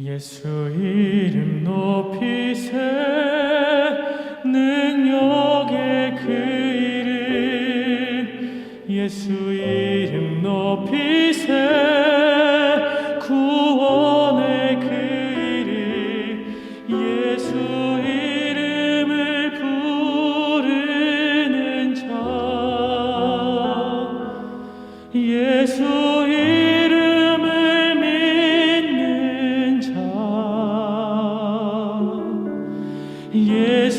예수 이름 높이세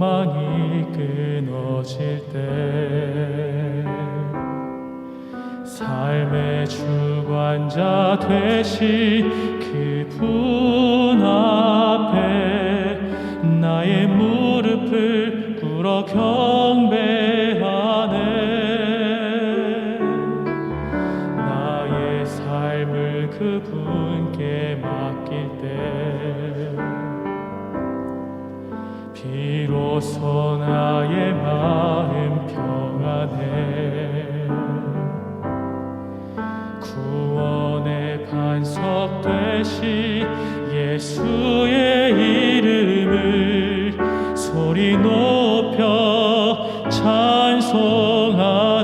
소망이 끊어질 때 삶의 주관자 되신 그분 앞에 나의 무릎을 꿇어 경배하네. 나의 삶을 그분께 맡길 때 비로소 나의 마음 평안해. 구원의 반석 되시 예수의 이름을 소리 높여 찬송하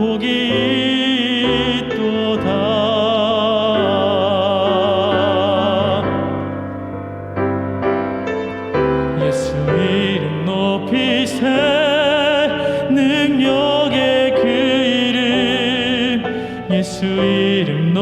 복이 있도다. 예수 이름 높이세 능력의 그 이름. 예수 이름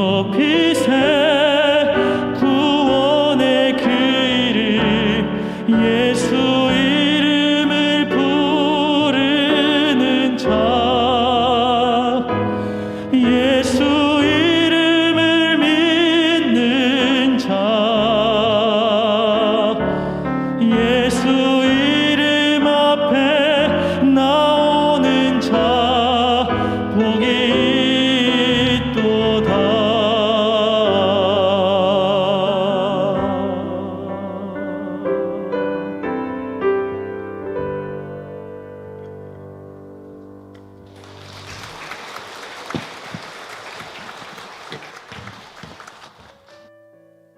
고개